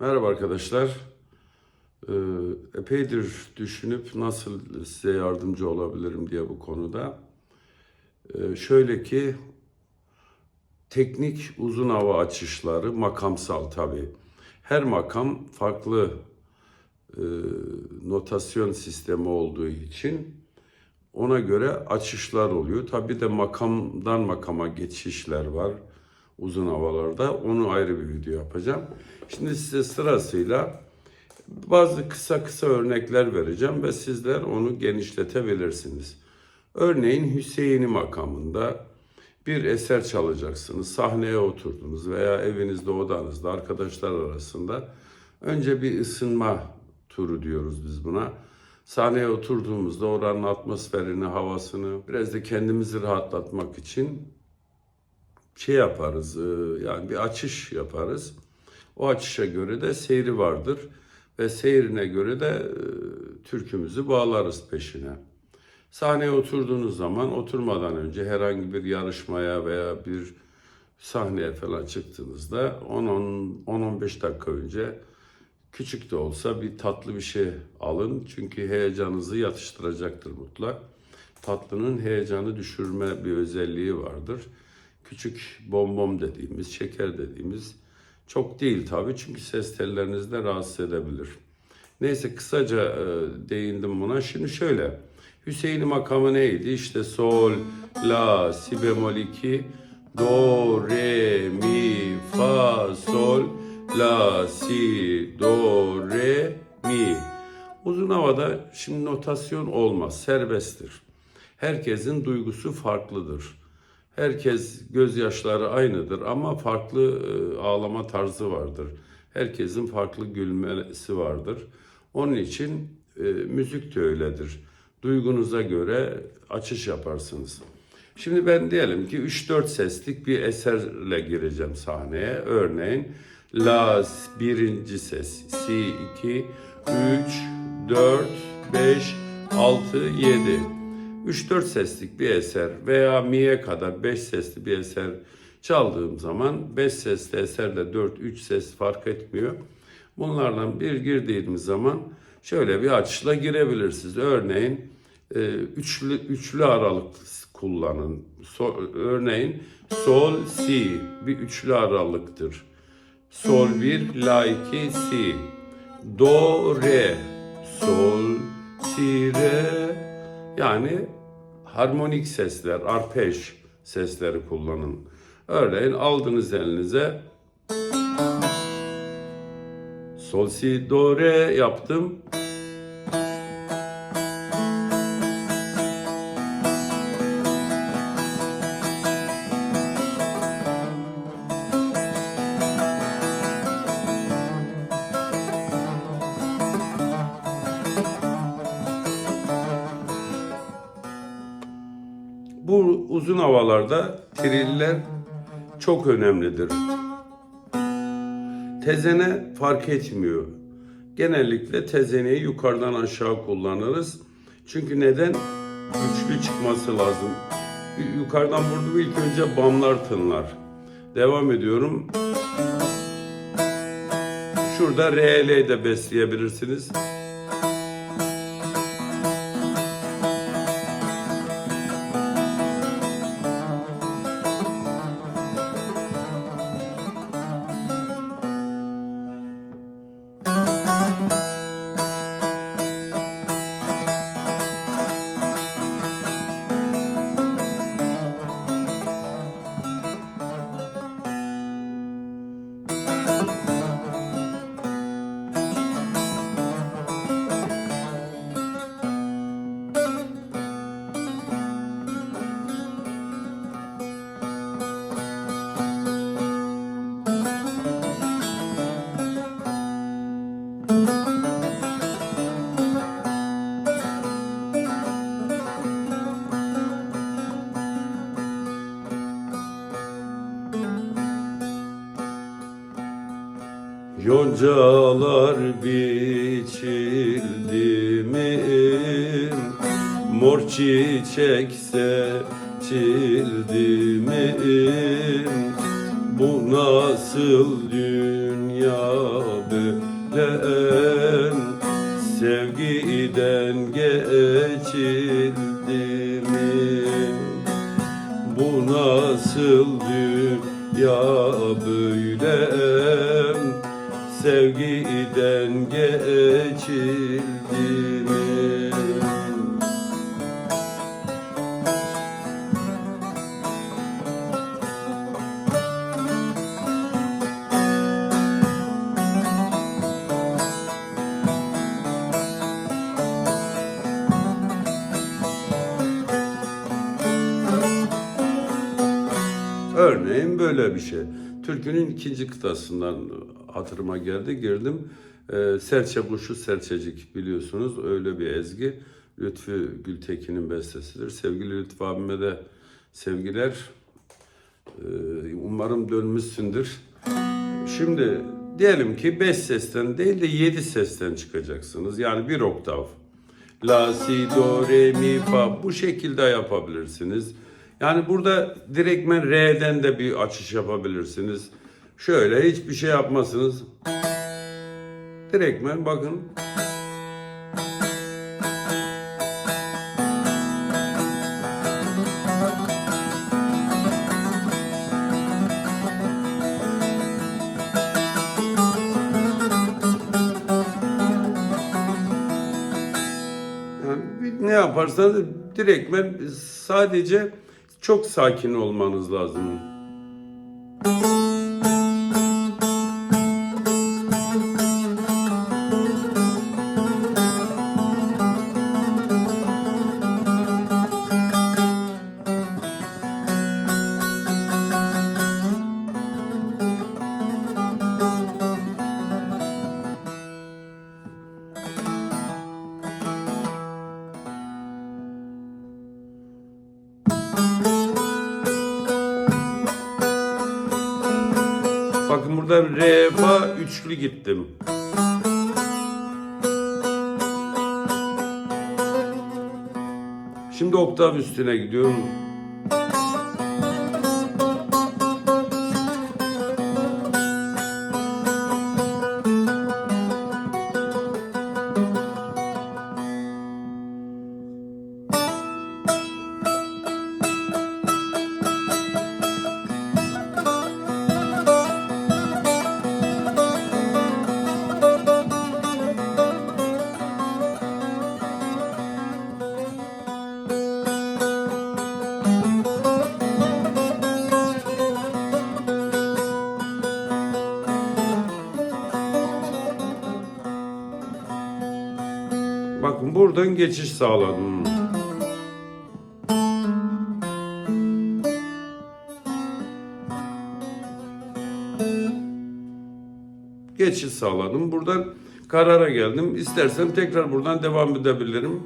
Merhaba arkadaşlar. Ee, epeydir düşünüp nasıl size yardımcı olabilirim diye bu konuda. Ee, şöyle ki teknik uzun hava açışları makamsal tabii. Her makam farklı e, notasyon sistemi olduğu için ona göre açışlar oluyor. Tabii de makamdan makama geçişler var uzun havalarda. Onu ayrı bir video yapacağım. Şimdi size sırasıyla bazı kısa kısa örnekler vereceğim ve sizler onu genişletebilirsiniz. Örneğin Hüseyin'i makamında bir eser çalacaksınız. Sahneye oturdunuz veya evinizde odanızda arkadaşlar arasında önce bir ısınma turu diyoruz biz buna. Sahneye oturduğumuzda oranın atmosferini, havasını biraz da kendimizi rahatlatmak için şey yaparız. e, Yani bir açış yaparız. O açışa göre de seyri vardır ve seyrine göre de e, türkümüzü bağlarız peşine. Sahneye oturduğunuz zaman oturmadan önce herhangi bir yarışmaya veya bir sahneye falan çıktığınızda 10-15 dakika önce küçük de olsa bir tatlı bir şey alın. Çünkü heyecanınızı yatıştıracaktır mutlak. Tatlının heyecanı düşürme bir özelliği vardır. Küçük bonbon dediğimiz, şeker dediğimiz çok değil tabii çünkü ses tellerinizi de rahatsız edebilir. Neyse kısaca e, değindim buna. Şimdi şöyle. Hüseyin'in makamı neydi? İşte sol, la, si bemol 2, do, re, mi, fa, sol, la, si, do, re, mi. Uzun havada şimdi notasyon olmaz, serbesttir. Herkesin duygusu farklıdır. Herkes gözyaşları aynıdır ama farklı e, ağlama tarzı vardır. Herkesin farklı gülmesi vardır. Onun için e, müzik de öyledir. Duygunuza göre açış yaparsınız. Şimdi ben diyelim ki 3-4 seslik bir eserle gireceğim sahneye. Örneğin La birinci ses, Si 2, 3, 4, 5, 6, 7. 3-4 seslik bir eser veya mi'ye kadar 5 sesli bir eser çaldığım zaman 5 sesli eserle 4-3 ses fark etmiyor. Bunlardan bir girdiğimiz zaman şöyle bir açışla girebilirsiniz. Örneğin e, üçlü, üçlü aralık kullanın. So- örneğin sol, si bir üçlü aralıktır. Sol 1, la 2, si. Do, re, sol, si, re. Yani harmonik sesler, arpej sesleri kullanın. Örneğin aldınız elinize sol, si, do, re yaptım. Çok önemlidir. Tezene fark etmiyor. Genellikle tezeneyi yukarıdan aşağı kullanırız. Çünkü neden? Güçlü çıkması lazım. Yukarıdan vurdu ilk önce bamlar tınlar. Devam ediyorum. Şurada RL de besleyebilirsiniz. Yoncalar biçildi mi? Mor çiçek seçildi mi? Bu nasıl dünya böyle bir şey. Türkünün ikinci kıtasından hatırıma geldi, girdim. Ee, serçe kuşu serçecik biliyorsunuz öyle bir ezgi. Lütfü Gültekin'in bestesidir. Sevgili Lütfü abime de sevgiler. Ee, umarım dönmüşsündür. Şimdi diyelim ki 5 sesten değil de 7 sesten çıkacaksınız. Yani bir oktav. La, si, do, re, mi, fa bu şekilde yapabilirsiniz. Yani burada direktmen re'den de bir açış yapabilirsiniz. Şöyle hiçbir şey yapmasınız. Direktmen bakın. Yani ne yaparsanız direktmen sadece çok sakin olmanız lazım. Bakın üçlü gittim. Şimdi oktav üstüne gidiyorum. Buradan geçiş sağladım. Geçiş sağladım. Buradan karara geldim. İstersem tekrar buradan devam edebilirim.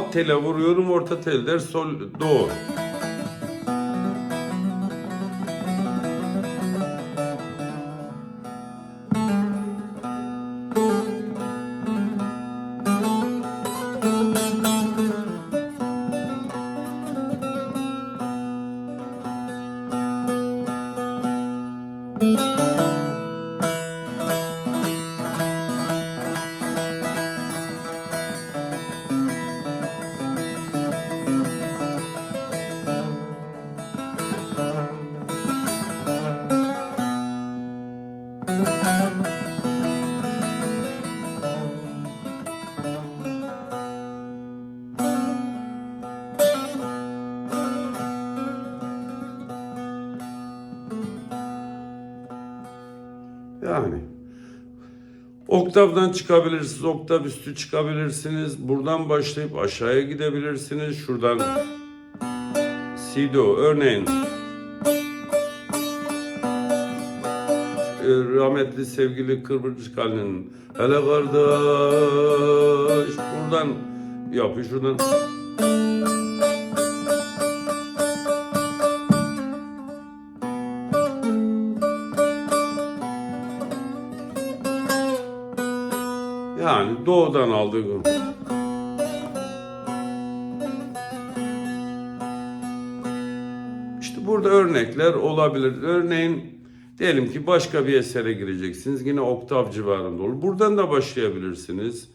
Alt tele vuruyorum, orta telder sol do. Yani oktavdan çıkabilirsiniz, oktav üstü çıkabilirsiniz. Buradan başlayıp aşağıya gidebilirsiniz. Şuradan si do örneğin e, rahmetli sevgili Kırbırcık Ali'nin hele kardeş buradan yapıyor şuradan Yani doğudan aldığım. İşte burada örnekler olabilir. Örneğin diyelim ki başka bir esere gireceksiniz. Yine oktav civarında olur. Buradan da başlayabilirsiniz.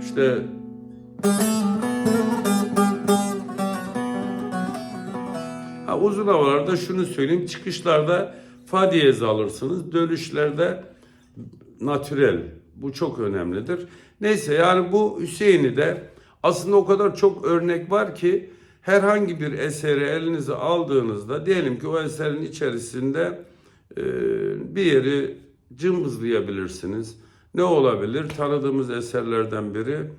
İşte Ha, uzun havalarda şunu söyleyeyim. Çıkışlarda fa diyez alırsınız. Dönüşlerde natürel. Bu çok önemlidir. Neyse yani bu Hüseyin'i de aslında o kadar çok örnek var ki herhangi bir eseri elinize aldığınızda diyelim ki o eserin içerisinde e, bir yeri cımbızlayabilirsiniz. Ne olabilir? Tanıdığımız eserlerden biri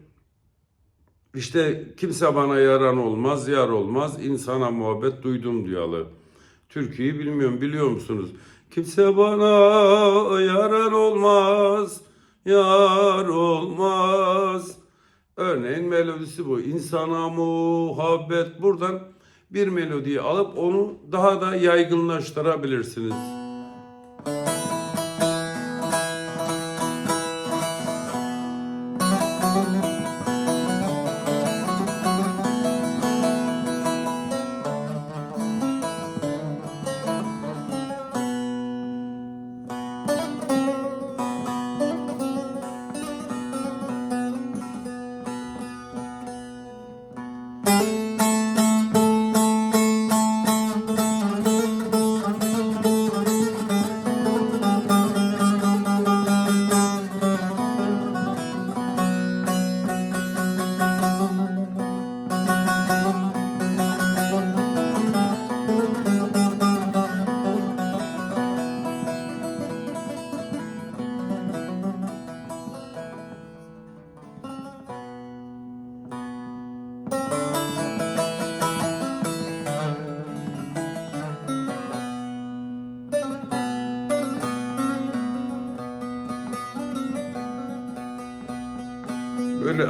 işte kimse bana yaran olmaz, yar olmaz, insana muhabbet duydum diyalı. Türküyü bilmiyorum, biliyor musunuz? Kimse bana yaran olmaz, yar olmaz. Örneğin melodisi bu. İnsana muhabbet buradan bir melodiyi alıp onu daha da yaygınlaştırabilirsiniz.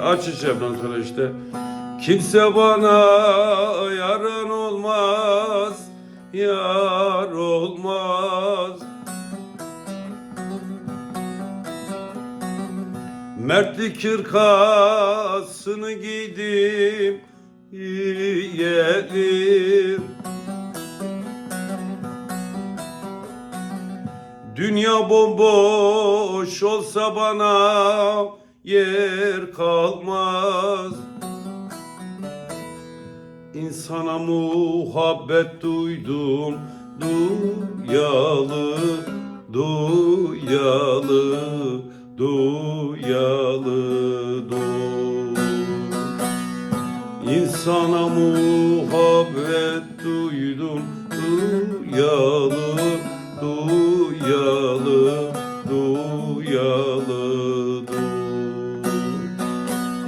Açacağım ondan sonra işte. Kimse bana yaran olmaz, yar olmaz. Mertlik hırkasını giydim, yiyelim. Dünya bomboş olsa bana yer kalmaz. İnsana muhabbet duydum, duyalı, duyalı, duyalı, du. İnsana muhabbet duydum, duyalı,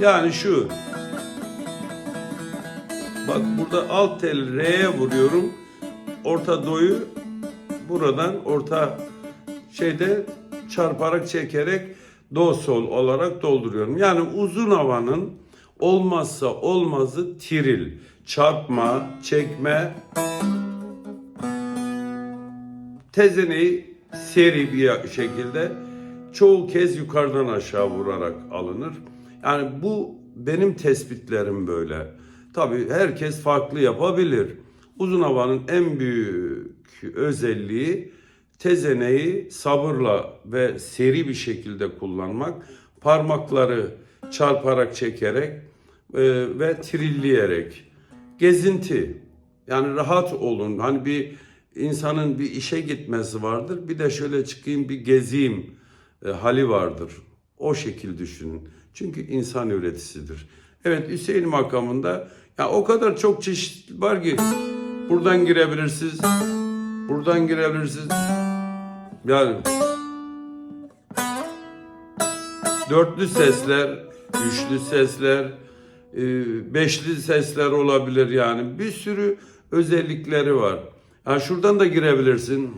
Yani şu. Bak burada alt tel R'ye vuruyorum. Orta do'yu buradan orta şeyde çarparak çekerek do sol olarak dolduruyorum. Yani uzun havanın olmazsa olmazı tiril. Çarpma, çekme, tezeneyi seri bir şekilde çoğu kez yukarıdan aşağı vurarak alınır. Yani bu benim tespitlerim böyle. Tabii herkes farklı yapabilir. Uzun havanın en büyük özelliği tezeneyi sabırla ve seri bir şekilde kullanmak, parmakları çarparak çekerek e, ve trilleyerek gezinti yani rahat olun. Hani bir insanın bir işe gitmesi vardır. Bir de şöyle çıkayım bir gezeyim e, hali vardır. O şekil düşünün. Çünkü insan üretisidir. Evet Hüseyin makamında ya o kadar çok çeşit var ki buradan girebilirsiniz. Buradan girebilirsiniz. Yani dörtlü sesler, üçlü sesler, e, beşli sesler olabilir yani. Bir sürü özellikleri var. Ha şuradan da girebilirsin.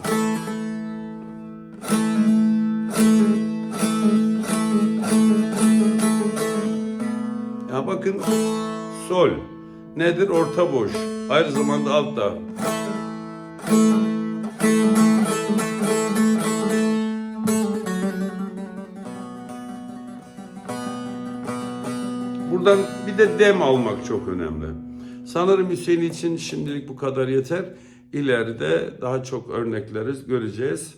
Ya bakın sol nedir? Orta boş. Aynı zamanda alt da. Buradan bir de dem almak çok önemli. Sanırım Hüseyin için şimdilik bu kadar yeter. İleride daha çok örnekleri göreceğiz.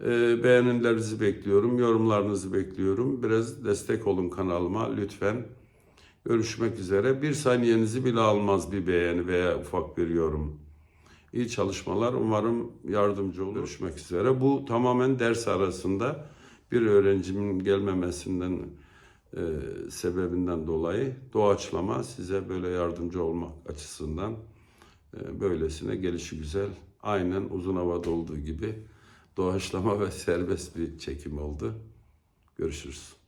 Ee, beğenilerinizi bekliyorum, yorumlarınızı bekliyorum. Biraz destek olun kanalıma lütfen. Görüşmek üzere. Bir saniyenizi bile almaz bir beğeni veya ufak bir yorum. İyi çalışmalar. Umarım yardımcı olur. Görüşmek üzere. Bu tamamen ders arasında bir öğrencimin gelmemesinden e, sebebinden dolayı doğaçlama size böyle yardımcı olmak açısından e, böylesine gelişi güzel. Aynen uzun havada olduğu gibi doğaçlama ve serbest bir çekim oldu. Görüşürüz.